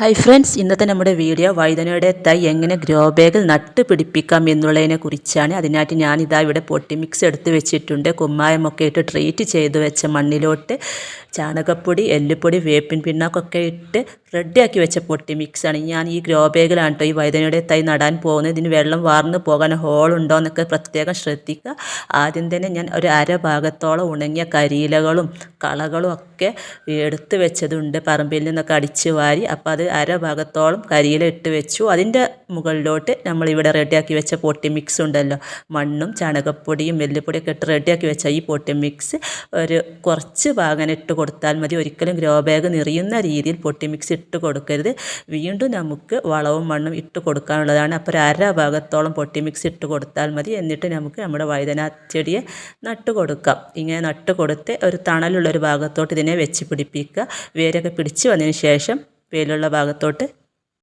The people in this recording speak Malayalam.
ഹായ് ഫ്രണ്ട്സ് ഇന്നത്തെ നമ്മുടെ വീഡിയോ വൈദനയുടെ തൈ എങ്ങനെ ഗ്രോ ബാഗിൽ നട്ട് പിടിപ്പിക്കാം എന്നുള്ളതിനെ കുറിച്ചാണ്. അതിനായിട്ട് ഞാനിതാ ഇവിടെ പൊട്ടി മിക്സ് എടുത്ത് വെച്ചിട്ടുണ്ട്. കുമ്മായമൊക്കെ ഇട്ട് ട്രീറ്റ് ചെയ്ത് വെച്ച മണ്ണിലോട്ട് ചാണകപ്പൊടി എല്ലുപൊടി വേപ്പിൻ പിണ്ണാക്കൊക്കെ ഇട്ട് റെഡിയാക്കി വെച്ച പൊട്ടി മിക്സാണ് ഞാൻ ഈ ഗ്രോ ബാഗിലാണ് കേട്ടോ ഈ വൈദനയുടെ തൈ നടാൻ പോകുന്നത്. ഇതിന് വെള്ളം വാർന്ന് പോകാൻ ഹോളുണ്ടോ എന്നൊക്കെ പ്രത്യേകം ശ്രദ്ധിക്കുക. ആദ്യം തന്നെ ഞാൻ ഒരു അര ഭാഗത്തോളം ഉണങ്ങിയ കരിയിലകളും കളകളും ഒക്കെ എടുത്ത് വെച്ചതുണ്ട്. പറമ്പിൽ നിന്നൊക്കെ അടിച്ചു വാരി. അപ്പോൾ അത് അര ഭാഗത്തോളം കരിയില ഇട്ട് വെച്ചു. അതിന്റെ മുകളിലോട്ട് നമ്മൾ ഇവിടെ റെഡിയാക്കി വെച്ച പൊട്ടി മിക്സ് ഉണ്ടല്ലോ. മണ്ണും ചാണകപ്പൊടിയും വെല്ലുപൊടിയൊക്കെ ഇട്ട് റെഡിയാക്കി വെച്ച ഈ പൊട്ടി മിക്സ് ഒരു കുറച്ച് ഭാഗം ഇട്ട് കൊടുത്താൽ മതി. ഒരിക്കലും ഗ്രോ ബാഗ് നിറയുന്ന രീതിയിൽ പൊട്ടി മിക്സ് ഇട്ട് കൊടുക്കരുത്. വീണ്ടും നമുക്ക് വളവും മണ്ണും ഇട്ട് കൊടുക്കാനുള്ളതാണ്. അപ്പോൾ ഒരു അര ഭാഗത്തോളം പൊട്ടി മിക്സ് ഇട്ട് കൊടുത്താൽ മതി. എന്നിട്ട് നമുക്ക് നമ്മുടെ വഴുതന ചെടിയെ നട്ട് കൊടുക്കാം. ഇങ്ങനെ നട്ട് കൊടുത്ത് ഒരു തണലുള്ള ഒരു ഭാഗത്തോട്ട് ഇതിനെ വെച്ച് പിടിപ്പിക്കുക. വേരൊക്കെ പിടിച്ച് വന്നതിന് ശേഷം വെയിലുള്ള ഭാഗത്തോട്ട്